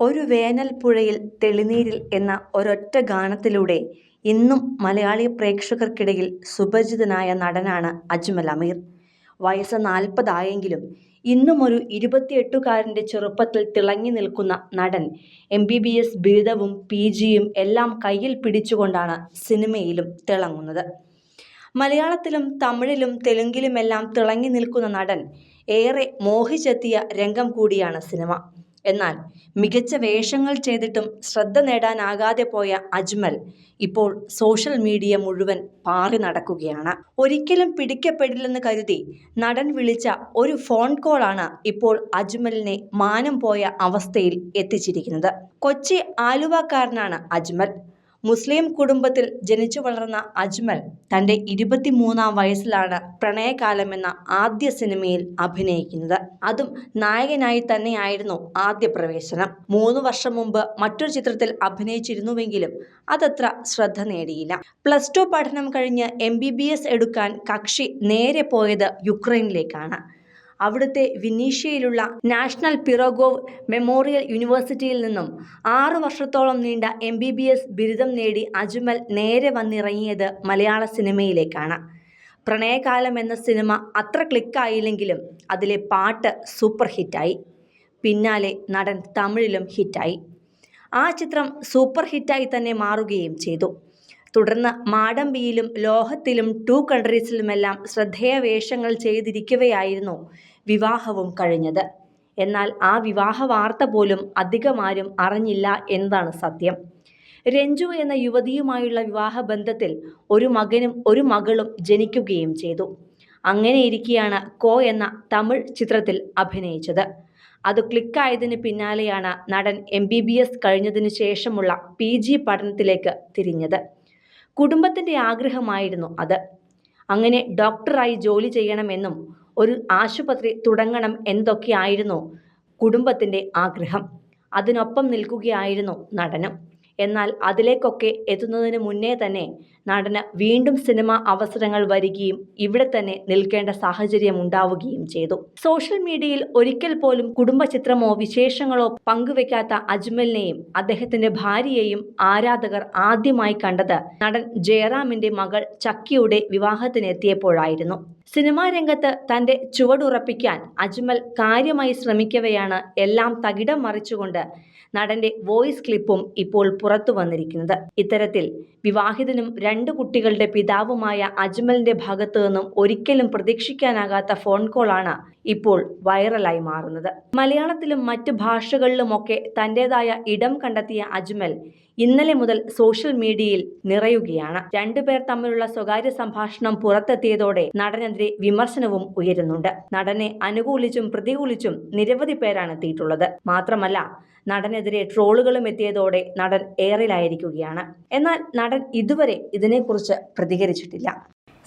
ഒരു വേനൽപ്പുഴയിൽ തെളിനീരിൽ എന്ന ഒരൊറ്റ ഗാനത്തിലൂടെ ഇന്നും മലയാളി പ്രേക്ഷകർക്കിടയിൽ സുപരിചിതനായ നടനാണ് അജ്മൽ അമീർ. വയസ്സ് നാൽപ്പതായെങ്കിലും ഇന്നും ഒരു ഇരുപത്തിയെട്ടുകാരന്റെ ചെറുപ്പത്തിൽ തിളങ്ങി നിൽക്കുന്ന നടൻ എം ബി ബി എസ് ബിരുദവും പി ജിയും എല്ലാം കയ്യിൽ പിടിച്ചുകൊണ്ടാണ് സിനിമയിലും തിളങ്ങുന്നത്. മലയാളത്തിലും തമിഴിലും തെലുങ്കിലുമെല്ലാം തിളങ്ങി നിൽക്കുന്ന നടൻ ഏറെ മോഹിച്ചെത്തിയ രംഗം കൂടിയാണ് സിനിമ. എന്നാൽ മികച്ച വേഷങ്ങൾ ചെയ്തിട്ടും ശ്രദ്ധ നേടാനാകാതെ പോയ അജ്മൽ ഇപ്പോൾ സോഷ്യൽ മീഡിയ മുഴുവൻ പാറി നടക്കുകയാണ്. ഒരിക്കലും പിടിക്കപ്പെടില്ലെന്ന് കരുതി നടൻ വിളിച്ച ഒരു ഫോൺ കോളാണ് ഇപ്പോൾ അജ്മലിനെ മാനം പോയ അവസ്ഥയിൽ എത്തിച്ചിരിക്കുന്നത്. കൊച്ചി ആലുവക്കാരനാണ് അജ്മൽ. മുസ്ലിം കുടുംബത്തിൽ ജനിച്ചു വളർന്ന അജ്മൽ തന്റെ ഇരുപത്തിമൂന്നാം വയസ്സിലാണ് പ്രണയകാലം എന്ന ആദ്യ സിനിമയിൽ അഭിനയിക്കുന്നത്. അതും നായകനായി തന്നെയായിരുന്നു ആദ്യ പ്രവേശനം. മൂന്ന് വർഷം മുമ്പ് മറ്റൊരു ചിത്രത്തിൽ അഭിനയിച്ചിരുന്നുവെങ്കിലും അതത്ര ശ്രദ്ധ നേടിയില്ല. പ്ലസ് ടു പഠനം കഴിഞ്ഞ് എം ബി ബി എസ് എടുക്കാൻ കക്ഷി നേരെ പോയത് യുക്രൈനിലേക്കാണ്. അവിടുത്തെ വിനീഷ്യയിലുള്ള നാഷണൽ പിറോഗോവ് മെമ്മോറിയൽ യൂണിവേഴ്സിറ്റിയിൽ നിന്നും ആറ് വർഷത്തോളം നീണ്ട എം ബി ബി എസ് ബിരുദം നേടി അജ്മൽ നേരെ വന്നിറങ്ങിയത് മലയാള സിനിമയിലേക്കാണ്. പ്രണയകാലം എന്ന സിനിമ അത്ര ക്ലിക്കായില്ലെങ്കിലും അതിലെ പാട്ട് സൂപ്പർ ഹിറ്റായി. പിന്നാലെ നടൻ തമിഴിലും ഹിറ്റായി. ആ ചിത്രം സൂപ്പർ ഹിറ്റായി തന്നെ മാറുകയും ചെയ്തു. തുടർന്ന് മാടമ്പിയിലും ലോഹത്തിലും ടു കൺട്രീസിലുമെല്ലാം ശ്രദ്ധേയ വേഷങ്ങൾ ചെയ്തിരിക്കുകയായിരുന്നു വിവാഹവും കഴിഞ്ഞത്. എന്നാൽ ആ വിവാഹ വാർത്ത പോലും അധികമാരും അറിഞ്ഞില്ല എന്നതാണ് സത്യം. രഞ്ജു എന്ന യുവതിയുമായുള്ള വിവാഹ ബന്ധത്തിൽ ഒരു മകനും ഒരു മകളും ജനിക്കുകയും ചെയ്തു. അങ്ങനെ അങ്ങനെയിരിക്കെയാണ് കോ എന്ന തമിഴ് ചിത്രത്തിൽ അഭിനയിച്ചത്. അത് ക്ലിക്കായതിന് പിന്നാലെയാണ് നടൻ എം ബി ബി എസ് കഴിഞ്ഞതിനു ശേഷമുള്ള പി ജി പഠനത്തിലേക്ക് തിരിഞ്ഞത്. കുടുംബത്തിന്റെ ആഗ്രഹമായിരുന്നു അത്. അങ്ങനെ ഡോക്ടറായി ജോലി ചെയ്യണമെന്നും ഒരു ആശുപത്രി തുടങ്ങണം എന്തൊക്കെയായിരുന്നു കുടുംബത്തിന്റെ ആഗ്രഹം അതിനൊപ്പം നിൽക്കുകയായിരുന്നു നടനം. എന്നാൽ അതിലേക്കൊക്കെ എത്തുന്നതിന് മുന്നേ തന്നെ നടന് വീണ്ടും സിനിമ അവസരങ്ങൾ വരികയും ഇവിടെ തന്നെ നിൽക്കേണ്ട സാഹചര്യം ഉണ്ടാവുകയും ചെയ്തു. സോഷ്യൽ മീഡിയയിൽ ഒരിക്കൽ പോലും കുടുംബ ചിത്രമോ വിശേഷങ്ങളോ പങ്കുവെക്കാത്ത അജ്മലിനെയും അദ്ദേഹത്തിന്റെ ഭാര്യയെയും ആരാധകർ ആദ്യമായി കണ്ടത് നടൻ ജയറാമിന്റെ മകൾ ചക്കിയുടെ വിവാഹത്തിനെത്തിയപ്പോഴായിരുന്നു. സിനിമാ രംഗത്ത് തന്റെ ചുവടുറപ്പിക്കാൻ അജ്മൽ കാര്യമായി ശ്രമിക്കവെയാണ് എല്ലാം തകിടം മറിച്ചുകൊണ്ട് നടന്റെ വോയിസ് ക്ലിപ്പും ഇപ്പോൾ പുറത്തു വന്നിരിക്കുന്നത്. ഇത്തരത്തിൽ വിവാഹിതനും കുട്ടികളുടെ പിതാവുമായ അജ്മലിന്റെ ഭാഗത്തു നിന്നും ഒരിക്കലും പ്രതീക്ഷിക്കാനാകാത്ത ഫോൺ കോളാണ് ഇപ്പോൾ വൈറലായി മാറുന്നത്. മലയാളത്തിലും മറ്റ് ഭാഷകളിലുമൊക്കെ തന്റെതായ ഇടം കണ്ടെത്തിയ അജ്മൽ ഇന്നലെ മുതൽ സോഷ്യൽ മീഡിയയിൽ നിറയുകയാണ്. രണ്ടുപേർ തമ്മിലുള്ള സ്വകാര്യ സംഭാഷണം പുറത്തെത്തിയതോടെ നടനെതിരെ വിമർശനവും ഉയരുന്നുണ്ട്. നടനെ അനുകൂലിച്ചും പ്രതികൂലിച്ചും നിരവധി പേരാണ് എത്തിയിട്ടുള്ളത്. മാത്രമല്ല നടനെതിരെ ട്രോളുകളും എത്തിയതോടെ നടൻ ഏറിലായിരിക്കുകയാണ്. എന്നാൽ നടൻ ഇതുവരെ ഇതിനെക്കുറിച്ച് പ്രതികരിച്ചിട്ടില്ല.